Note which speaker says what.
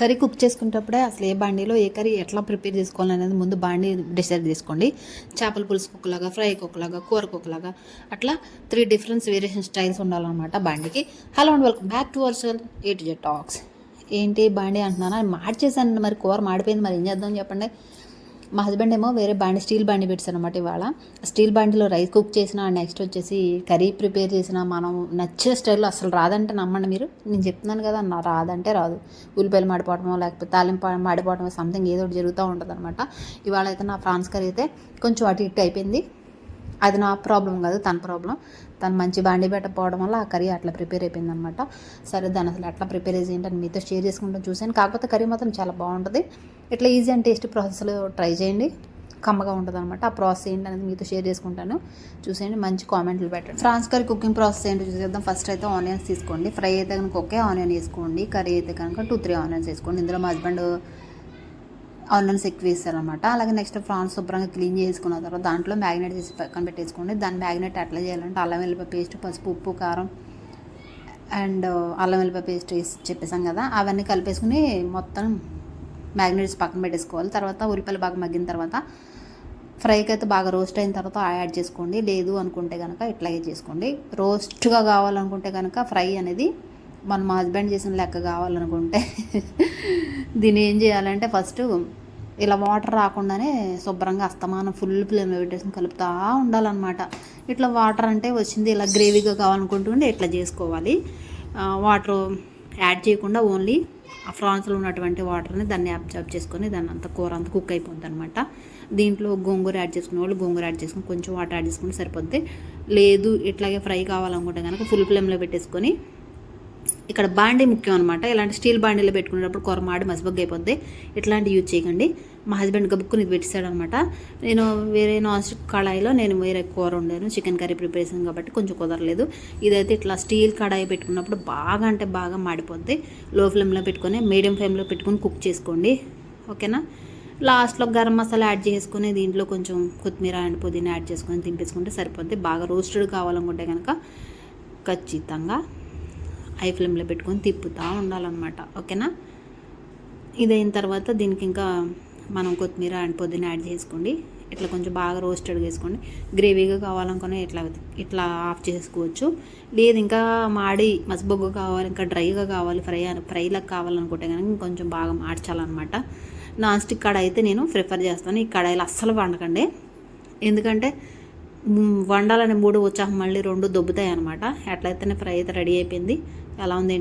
Speaker 1: Curry cook చేసుకునేటప్పుడే అసలు ఏ బాండీలో ఏ curry ఎట్లా ప్రిపేర్ చేసుకోవాలి అనేది ముందు బాండీ డిసైడ్ చేసుకోండి. చేపల పులుసు కుక్కలాగా ఫ్రై కుక్కలాగా కూర కుక్కలాగా అట్లా త్రీ డిఫరెన్స్ వేరియేషన్ స్టైల్స్ ఉండాలన్నమాట బాండీకి. Hello and welcome back to our A to Z talks ఏంటి బాండీ అంటున్నానా? మార్చేసాను మరి కూర మాడిపోయింది మరి ఏం చేద్దాం చెప్పండి. మా హస్బెండ్ ఏమో వేరే బండి స్టీల్ బండి పెట్టాను అనమాట ఇవాళ స్టీల్ బండిలో రైస్ కుక్ చేసిన నెక్స్ట్ వచ్చేసి కర్రీ ప్రిపేర్ చేసిన మనం నచ్చే స్టైల్లో అసలు రాదంటే నమ్మండి మీరు. నేను చెప్తున్నాను కదా నా రాదంటే రాదు. ఉల్లిపాయలు మాడిపోవడమో లేకపోతే తాలింపు మాడిపోవడమో సంథింగ్ ఏదో ఒకటి జరుగుతూ ఉంటుంది అనమాట ఇవాళ అయితే నా ఫ్రాన్స్ కర్రీ అయితే కొంచెం అటు ఇటు అయిపోయింది. అది నా ప్రాబ్లం కాదు తన ప్రాబ్లం. తను మంచి బాండి పెట్టకపోవడం వల్ల ఆ కర్రీ అట్లా ప్రిపేర్ అయిపోయింది అనమాట సరే దాని అసలు ఎట్లా ప్రిపేర్ చేసి ఏంటని మీతో షేర్ చేసుకుంటాం చూసాను కాకపోతే కర్రీ మాత్రం చాలా బాగుంటుంది. ఇట్లా ఈజీ అండ్ టేస్టీ ప్రాసెస్లో ట్రై చేయండి. కమ్మగా ఉంటుంది అనమాట ఆ ప్రాసెస్ ఏంటి అనేది మీతో షేర్ చేసుకుంటాను. చూసేయండి మంచి కామెంట్లు పెట్టండి. ఫ్రాన్స్ కర్రీ కుకింగ్ ప్రాసెస్ ఏంటో చూసేద్దాం. ఫస్ట్ అయితే ఆనియన్స్ తీసుకోండి. ఫ్రై అయితే కనుక ఒకే ఆనియన్ వేసుకోండి. కర్రీ అయితే కనుక టూ త్రీ ఆనియన్స్ వేసుకోండి. ఇందులో మా హస్బెండ్ ఆనియన్స్ ఎక్కువ వేస్తారనమాట అలాగే నెక్స్ట్ ప్రాన్స్ శుభ్రంగా క్లీన్ చేసుకున్న తర్వాత దాంట్లో మ్యాగ్నేట్ చేసి పక్కన పెట్టేసుకోండి దాన్ని మ్యాగ్నేట్ అట్లా చేయాలంటే అల్లం వెల్లిపాయ పేస్ట్ పసుపు ఉప్పు కారం అండ్ అల్లం వెల్లిపాయ పేస్ట్ వేసి చెప్పేసాం కదా అవన్నీ కలిపేసుకుని మొత్తం మ్యాగ్నేట్స్ పక్కన పెట్టేసుకోవాలి. తర్వాత ఉల్లిపాయలు బాగా మగ్గిన తర్వాత ఫ్రైకి అయితే బాగా రోస్ట్ అయిన తర్వాత యాడ్ చేసుకోండి. లేదు అనుకుంటే కనుక ఇట్లాగే చేసుకోండి. రోస్ట్గా కావాలనుకుంటే కనుక ఫ్రై అనేది మన మా హస్బెండ్ చేసిన లెక్క కావాలనుకుంటే దీన్ని ఏం చేయాలంటే ఫస్ట్ ఇలా వాటర్ రాకుండానే శుభ్రంగా అస్తమానం ఫుల్ ఫ్లేమ్ పెట్టేసి కలుపుతూ ఉండాలన్నమాట. ఇట్లా వాటర్ అంటే వచ్చింది ఇలా గ్రేవీగా కావాలనుకుంటుంటే ఇట్లా చేసుకోవాలి? వాటర్ యాడ్ చేయకుండా ఓన్లీ ఆ ఫ్రాన్స్లో ఉన్నటువంటి వాటర్ని దాన్ని అబ్జర్వ్ చేసుకొని దాన్ని అంత కూర అంత కుక్ అయిపోతుంది అనమాట దీంట్లో గోంగూర యాడ్ చేసుకునే వాళ్ళు గోంగూర యాడ్ చేసుకుని కొంచెం వాటర్ యాడ్ చేసుకుంటే సరిపోద్ది. లేదు ఇట్లాగే ఫ్రై కావాలనుకుంటే కనుక ఫుల్ ఫ్లేమ్లో పెట్టేసుకొని ఇక్కడ బాండీ ముఖ్యం అనమాట ఇలాంటి స్టీల్ బాండీలో పెట్టుకునేటప్పుడు కూర మాడి అయిపోద్ది. ఇట్లాంటి యూజ్ చేయకండి. మా హస్బెండ్ గబుక్కుని ఇది పెట్టేశాడు అనమాట నేను వేరే నాన్ స్టిక్ కడాయిలో నేను వేరే కూర వండాను. చికెన్ కర్రీ ప్రిపరేషన్ కాబట్టి కొంచెం కుదరలేదు. ఇదైతే ఇట్లా స్టీల్ కడాయి పెట్టుకున్నప్పుడు బాగా అంటే బాగా మాడిపోద్ది. లో ఫ్లేమ్లో పెట్టుకొని మీడియం ఫ్లేమ్లో పెట్టుకొని కుక్ చేసుకోండి. ఓకేనా లాస్ట్లో గరం మసాలా యాడ్ చేసుకుని దీంట్లో కొంచెం కొత్తిమీర అండ్ పుదీనా యాడ్ చేసుకొని తింపేసుకుంటే సరిపోద్ది. బాగా రోస్టెడ్ కావాలనుకుంటే కనుక ఖచ్చితంగా హై ఫ్లేమ్లో పెట్టుకొని తిప్పుతూ ఉండాలన్నమాట. ఓకేనా? ఇదైన తర్వాత దీనికి ఇంకా మనం కొత్తిమీర అండ్ పుదీనా యాడ్ చేసుకోండి. ఇట్లా కొంచెం బాగా రోస్టెడ్ వేసుకోండి. గ్రేవీగా కావాలనుకుని ఇట్లా ఇట్లా ఆఫ్ చేసుకోవచ్చు. లేదు ఇంకా మాడి మసబొగ్గు కావాలి ఇంకా డ్రైగా కావాలి ఫ్రై ఫ్రైలకు కావాలనుకుంటే కనుక ఇంకొంచెం బాగా మార్చాలన్నమాట. నాన్ స్టిక్ కడాయి అయితే నేను ప్రిఫర్ చేస్తాను. ఈ కడాయిలు అస్సలు వండకండి. ఎందుకంటే వండాలని మూడు ఉత్సాహం మళ్ళీ రెండు దొబ్బుతాయి అనమాట ఎట్లయితేనే ఫ్రై అయితే రెడీ అయిపోయింది. ఎలా ఉంది